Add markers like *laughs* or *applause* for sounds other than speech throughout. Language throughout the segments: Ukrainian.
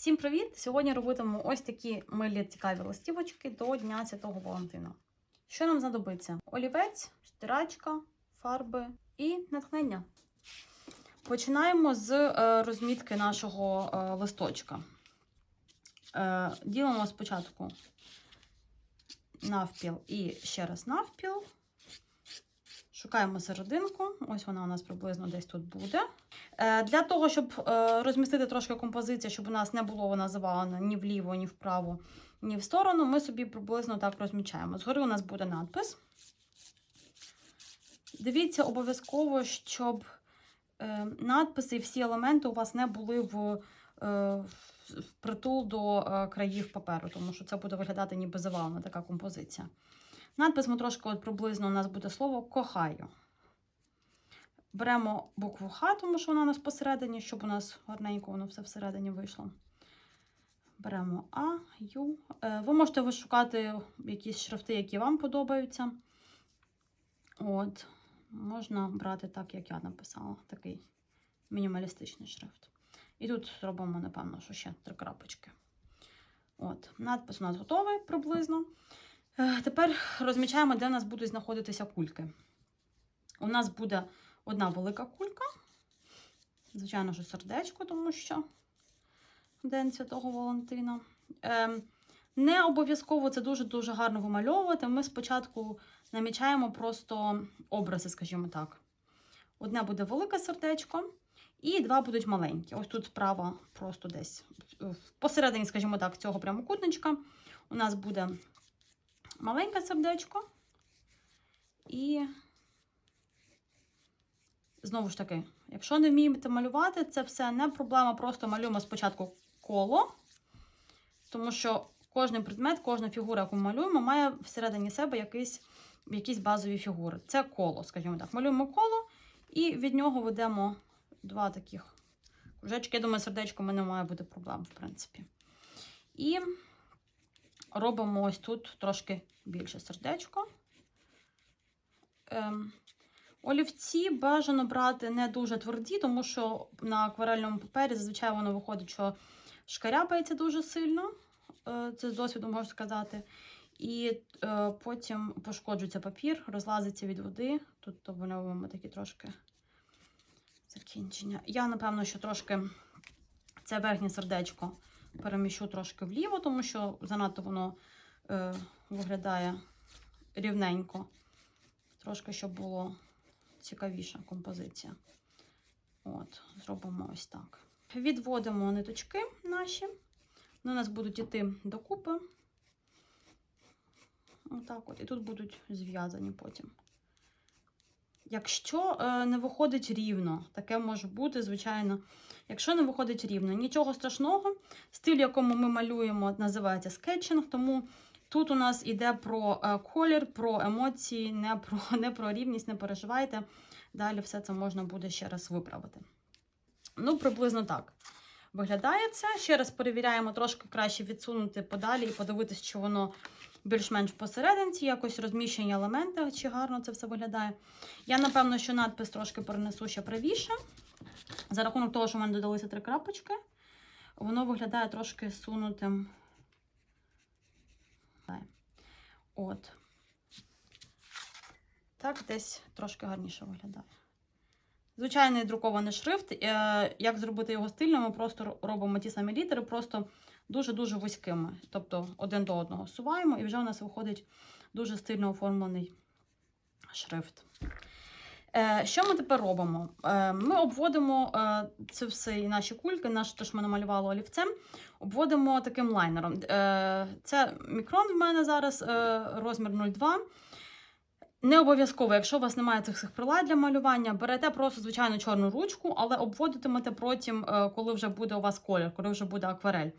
Всім привіт! Сьогодні робитимемо ось такі милі цікаві листівочки до Дня Святого Валентина. Що нам знадобиться? Олівець, стирачка, фарби і натхнення. Починаємо з е, розмітки нашого е, листочка. Е, ділимо спочатку навпіл і ще раз навпіл. Шукаємо серединку. Ось вона у нас приблизно десь тут буде. Е, Для того, щоб е, розмістити трошки композицію, щоб у нас не було вона завалена ні вліво, ні вправо, ні в сторону, ми собі приблизно так розмічаємо. Згори у нас буде надпис. Дивіться обов'язково, щоб е, надписи і всі елементи у вас не були в, притул до країв паперу, тому що це буде виглядати ніби завалена така композиція. Надпис ми трошки от приблизно у нас буде слово кохаю. Беремо букву Х, тому що вона у нас посередині, щоб у нас гарненько воно все всередині вийшло. Беремо А, Ю. Е, Ви можете вишукати якісь шрифти, які вам подобаються. От. Можна брати так, як я написала, такий мінімалістичний шрифт. І тут зробимо, напевно, що ще три крапочки. От, надпис у нас готовий приблизно. Е, Тепер розмічаємо, де у нас будуть знаходитися кульки. У нас буде одна велика кулька. Звичайно, що сердечко, тому що День Святого Валентина. Ем, не обов'язково це дуже-дуже гарно вимальовувати. Ми спочатку намічаємо просто образи, скажімо так. Одне буде велике сердечко, і два будуть маленькі. Ось тут справа просто десь посередині, скажімо так, цього прямокутничка у нас буде маленьке сердечко. І знову ж таки, якщо не вмієте малювати, це все не проблема. Просто малюємо спочатку коло, тому що кожен предмет, кожна фігура, яку ми малюємо, має всередині себе якісь, якісь базові фігури. Це коло, скажімо так. Малюємо коло і від нього ведемо два таких кружечки. Я думаю, сердечко в мене має бути проблем, в принципі. І робимо ось тут трошки більше сердечко. Ем, олівці бажано брати не дуже тверді, тому що на акварельному папері зазвичай воно виходить, що шкаряпається дуже сильно. Е, Це з досвіду можу сказати. І е, потім пошкоджується папір, розлазиться від води. Тут обмальовуємо такі трошки закінчення. Я, напевно, що трошки це верхнє сердечко переміщу трошки вліво, тому що занадто воно е, виглядає рівненько. Трошки, щоб було цікавіша композиція. От, зробимо ось так. Відводимо ниточки наші. Вони у нас будуть йти докупи. Отак от. І тут будуть зв'язані потім. Якщо е, не виходить рівно, таке може бути, звичайно. Якщо не виходить рівно, нічого страшного. Стиль, якому ми малюємо, називається скетчинг, тому тут у нас йде про е, колір, про емоції, не про, *laughs* не про рівність, не переживайте. Далі все це можна буде ще раз виправити. Ну, приблизно так виглядає це. Ще раз перевіряємо, трошки краще відсунути подалі і подивитися, чи воно більш-менш посерединці, якось розміщені елементи, чи гарно це все виглядає. Я, напевно, що надпис трошки перенесу ще правіше. За рахунок того, що в мене додалися три крапочки, воно виглядає трошки сунутим. От. Так, десь трошки гарніше виглядає. Звичайний друкований шрифт. Е, Як зробити його стильним, ми просто робимо ті самі літери, просто дуже-дуже вузькими. Тобто один до одного суваємо, і вже у нас виходить дуже стильно оформлений шрифт. Е, Що ми тепер робимо? Е, Ми обводимо е, це все і наші кульки, наше те, що ми намалювали олівцем, обводимо таким лайнером. Це мікрон в мене зараз, розмір 0,2. Не обов'язково, якщо у вас немає цих всіх прилад для малювання, берете просто звичайну чорну ручку, але обводитимете потім, е, коли вже буде у вас колір, коли вже буде акварель.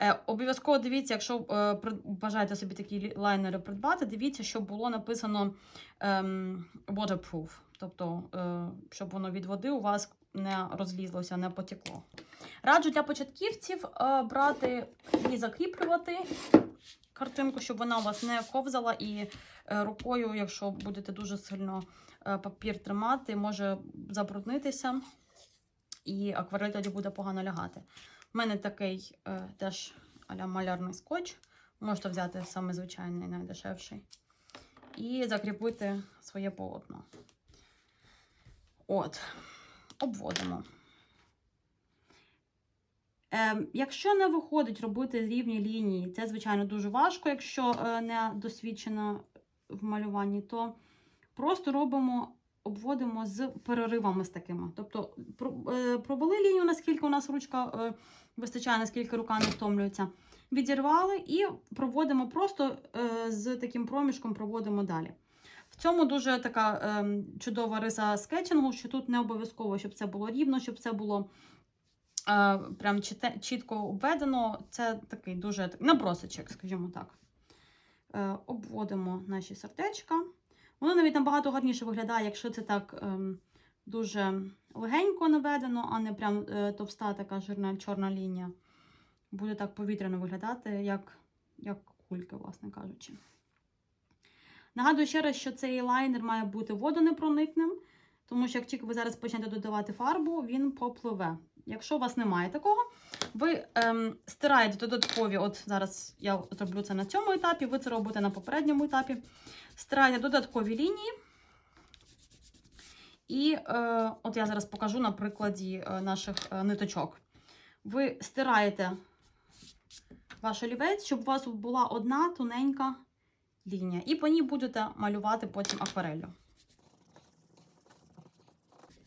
Е, Обов'язково дивіться, якщо е, бажаєте собі такі лайнери придбати, дивіться, щоб було написано ем, waterproof, тобто, щоб воно від води у вас не розлізлося, не потекло. Раджу для початківців е, брати і закріплювати картинку, щоб вона у вас не ковзала і е, рукою, якщо будете дуже сильно е, папір тримати, може забруднитися, і акварель тоді буде погано лягати. У мене такий теж аля малярний скотч. Можете взяти саме звичайний, найдешевший. І закріпити своє полотно. От, обводимо. Е, якщо не виходить робити рівні лінії, це, звичайно, дуже важко, якщо е, не досвідчена в малюванні, то просто робимо, обводимо з переривами з такими. Тобто е, провели лінію, наскільки у нас ручка е, вистачає, наскільки рука не втомлюється. Відірвали і проводимо просто з таким проміжком проводимо далі. В цьому дуже така е, чудова риса скетчингу, що тут не обов'язково, щоб це було рівно, щоб це було е, прям чіте- чітко обведено. Це такий дуже так- набросочок, скажімо так. Е, обводимо наші сердечка. Воно навіть набагато гарніше виглядає, якщо це так ем, дуже легенько наведено, а не прям е, товста така жирна чорна лінія. Буде так повітряно виглядати, як, як кульки, власне кажучи. Нагадую ще раз, що цей лайнер має бути водонепроникним, тому що як тільки ви зараз почнете додавати фарбу, він попливе. Якщо у вас немає такого, ви ем, стираєте додаткові, от зараз я зроблю це на цьому етапі, ви це робите на попередньому етапі. Стираєте додаткові лінії. І е, от я зараз покажу на прикладі е, наших е, ниточок. Ви стираєте ваш олівець, щоб у вас була одна тоненька лінія. І по ній будете малювати потім аквареллю.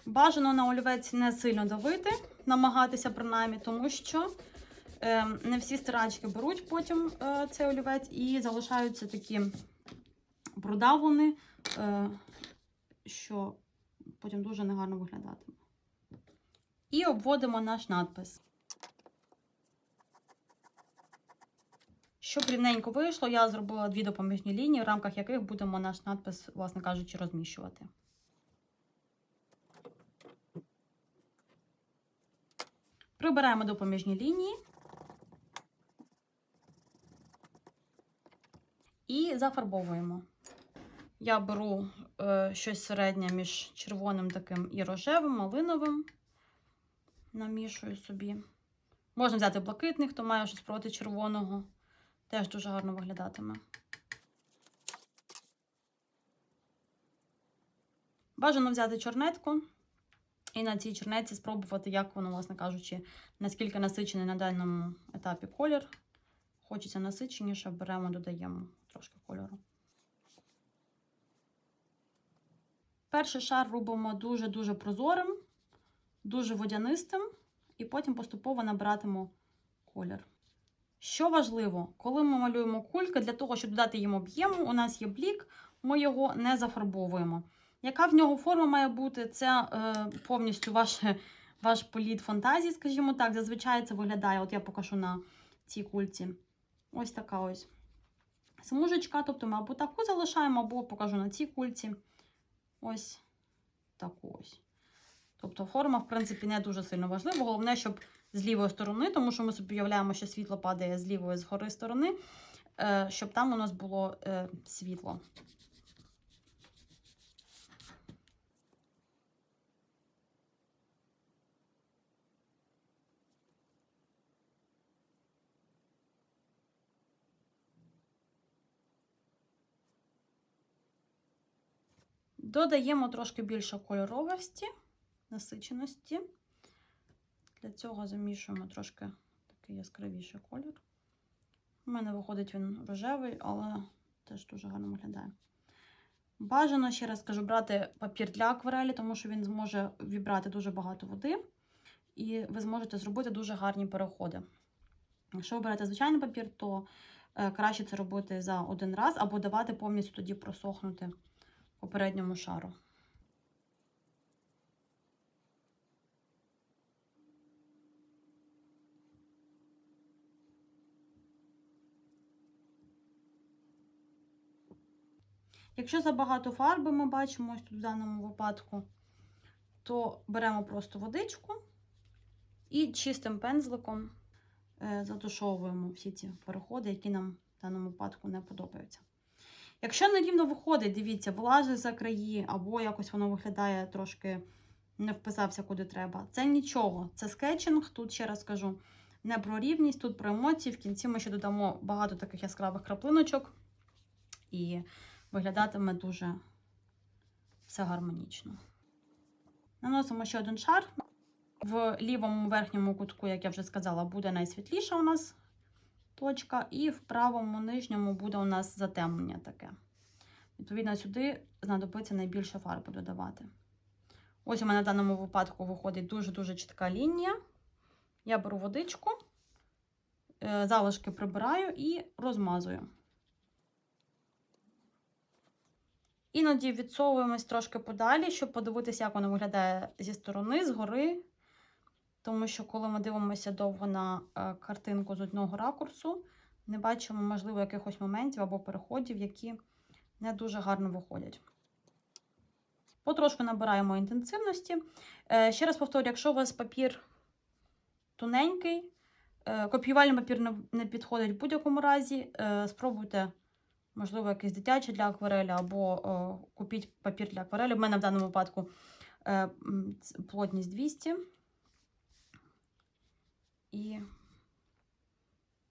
Бажано на олівець не сильно давити, намагатися принаймні, тому що е, не всі стирачки беруть потім е, цей олівець і залишаються такі продавлені, е, що потім дуже негарно виглядатиме. І обводимо наш надпис. Щоб рівненько вийшло, я зробила дві допоміжні лінії, в рамках яких будемо наш надпис, власне кажучи, розміщувати. Прибираємо допоміжні лінії і зафарбовуємо. Я беру е, щось середнє між червоним таким і рожевим, малиновим. Намішую собі. Можна взяти блакитний, хто має щось проти червоного. Теж дуже гарно виглядатиме. Бажано взяти чорнетку і на цій чорнетці спробувати, як воно, власне кажучи, наскільки насичений на даному етапі колір. Хочеться насиченіше, беремо, додаємо трошки кольору. Перший шар робимо дуже-дуже прозорим, дуже водянистим, і потім поступово набиратимемо колір. Що важливо, коли ми малюємо кульки, для того, щоб додати їм об'єму, у нас є блік, ми його не зафарбовуємо. Яка в нього форма має бути? Це е, повністю ваш, ваш політ фантазії, скажімо так. Зазвичай це виглядає, от я покажу на цій кульці. Ось така ось смужечка. Тобто ми або таку залишаємо, або покажу на цій кульці. Ось таку ось. Тобто форма, в принципі, не дуже сильно важлива. Головне, щоб з лівої сторони, тому що ми собі уявляємо, що світло падає з лівої згори сторони, е, щоб там у нас було е, світло. Додаємо трошки більше кольоровості, насиченості. Для цього замішуємо трошки такий яскравіший колір. У мене виходить він рожевий, але теж дуже гарно виглядає. Бажано, ще раз кажу, брати папір для акварелі, тому що він зможе вібрати дуже багато води, і ви зможете зробити дуже гарні переходи. Якщо ви берете звичайний папір, то е, краще це робити за один раз, або давати повністю тоді просохнути попередньому шару. Якщо забагато фарби ми бачимо ось тут в даному випадку, то беремо просто водичку і чистим пензликом е, затушовуємо всі ці переходи, які нам в даному випадку не подобаються. Якщо нерівно виходить, дивіться, влазить за краї, або якось воно виглядає трошки не вписався куди треба. Це нічого, це скетчинг, тут ще раз кажу. не про рівність, тут про емоції. В кінці ми ще додамо багато таких яскравих краплиночок, і виглядатиме дуже все гармонічно. Наносимо ще один шар. В лівому верхньому кутку, як я вже сказала, буде найсвітліша у нас точка, і в правому нижньому буде у нас затемнення таке. Відповідно, сюди знадобиться найбільше фарби додавати. Ось у мене в даному випадку виходить дуже-дуже чітка лінія. Я беру водичку, е, залишки прибираю і розмазую. Іноді відсовуємось трошки подалі, щоб подивитися, як воно виглядає зі сторони, згори. Тому що, коли ми дивимося довго на е, картинку з одного ракурсу, не бачимо, можливо, якихось моментів або переходів, які не дуже гарно виходять. Потрошку набираємо інтенсивності. Е, Ще раз повторю, якщо у вас папір тоненький, е, копіювальний папір не, підходить в будь-якому разі, спробуйте, можливо, якийсь дитячий для акварелі, або е, купіть папір для акварелі. У мене в даному випадку е, плотність 200. І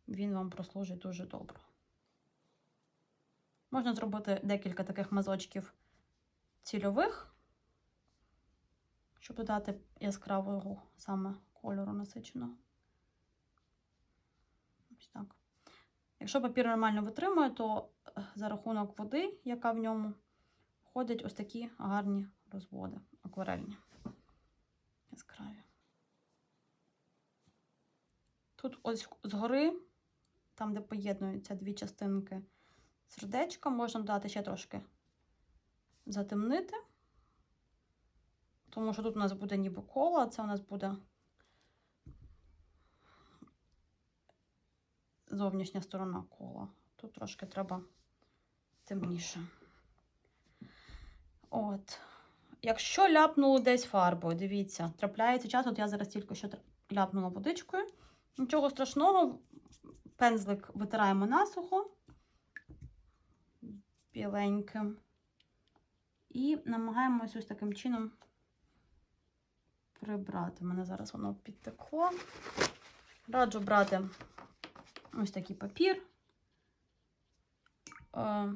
він вам прослужить дуже добре. Можна зробити декілька таких мазочків цільових, щоб додати яскравого саме кольору насиченого. Ось так. Якщо папір нормально витримує, то за рахунок води, яка в ньому, входять ось такі гарні розводи акварельні. Яскраві. Тут ось згори, там, де поєднуються дві частинки сердечка, можна додати ще трошки затемнити. Тому що тут у нас буде ніби коло, а це у нас буде зовнішня сторона кола. Тут трошки треба темніше. От. Якщо ляпнуло десь фарбою, дивіться, трапляється час, от я зараз тільки що ляпнула водичкою. Нічого страшного, пензлик витираємо насухо біленьким. І намагаємось ось таким чином прибрати. У мене зараз воно підтекло. Раджу брати ось такий папір. Е,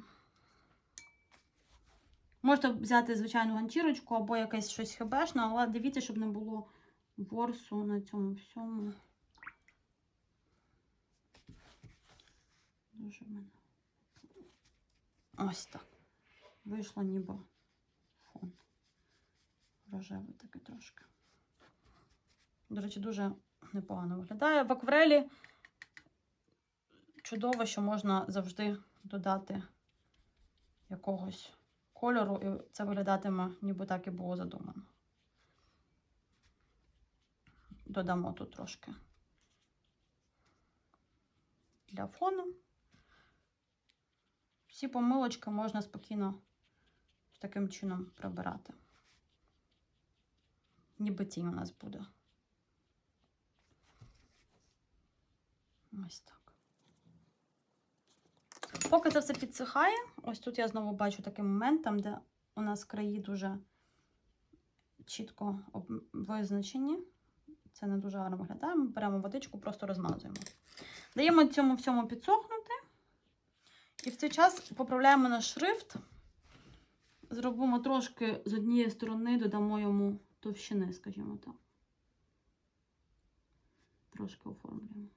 Можете взяти звичайну ганчірочку або якесь щось хебешне, але дивіться, щоб не було ворсу на цьому всьому. Дуже в мене. Ось так. Вийшло ніби фон. Рожевий такий трошки. До речі, дуже непогано виглядає. В акварелі чудово, що можна завжди додати якогось кольору, і це виглядатиме, ніби так і було задумано. Додамо тут трошки для фону. Всі помилочки можна спокійно таким чином прибирати. Ніби тінь у нас буде. Ось так. Поки це все підсихає, ось тут я знову бачу такий момент, там, де у нас краї дуже чітко визначені. Це не дуже гарно виглядає. Ми беремо водичку, просто розмазуємо. Даємо цьому всьому підсохнути. І в цей час поправляємо наш шрифт. Зробимо трошки з однієї сторони, додамо йому товщини, скажімо так. Трошки оформлюємо.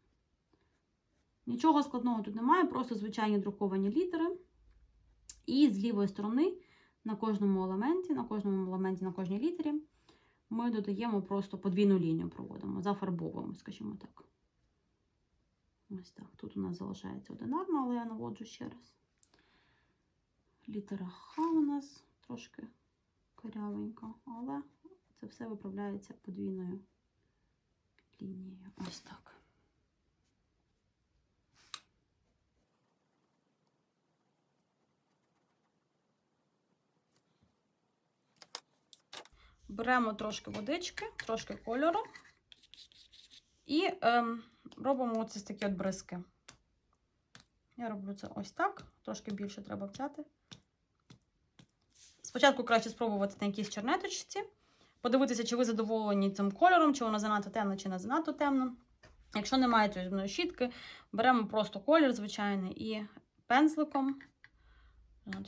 Нічого складного тут немає, просто звичайні друковані літери. І з лівої сторони на кожному елементі, на кожному елементі, на кожній літері ми додаємо просто подвійну лінію проводимо, зафарбовуємо, скажімо так. Ось так. Тут у нас залишається одинарно, але я наводжу ще раз. Літера Х у нас трошки корявенька, але це все виправляється подвійною лінією. Ось так. Беремо трошки водички, трошки кольору і ем, робимо оці такі от бризки. Я роблю це ось так, трошки більше треба взяти. Спочатку краще спробувати на якійсь чернеточці, подивитися, чи ви задоволені цим кольором, чи воно занадто темно, чи не занадто темно. Якщо немає цієї щітки, беремо просто колір звичайний і пензликом.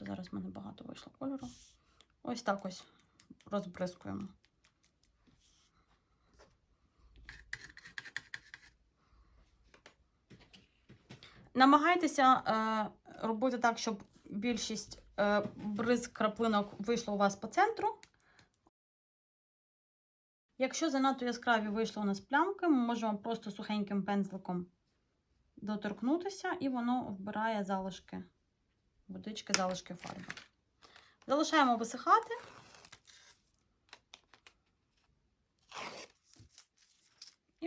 Зараз в мене багато вийшло кольору. Ось так ось розбризкуємо. Намагайтеся е, робити так, щоб більшість е, бризк краплинок вийшло у вас по центру. Якщо занадто яскраві вийшли у нас плямки, ми можемо просто сухеньким пензликом доторкнутися, і воно вбирає залишки водички, залишки фарби. Залишаємо висихати.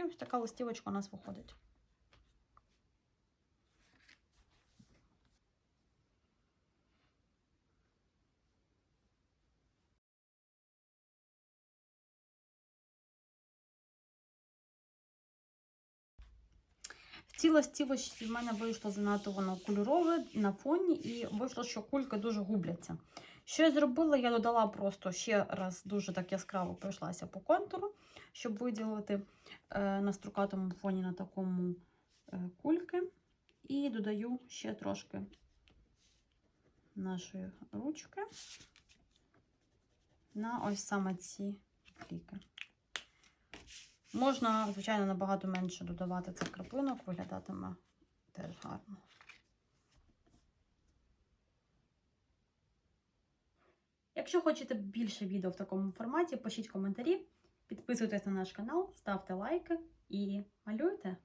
Ось така листівочка у нас виходить. В цій ластівочці в мене вийшло занадто воно кольорове на фоні, і вийшло, що кульки дуже губляться. Що я зробила? Я додала просто ще раз дуже так яскраво пройшлася по контуру, щоб виділити е, на строкатому фоні на такому е, кульки. І додаю ще трошки нашої ручки на ось саме ці кліки. Можна, звичайно, набагато менше додавати цих краплинок, виглядатиме теж гарно. Якщо хочете більше відео в такому форматі, пишіть коментарі, підписуйтесь на наш канал, ставте лайки і малюйте.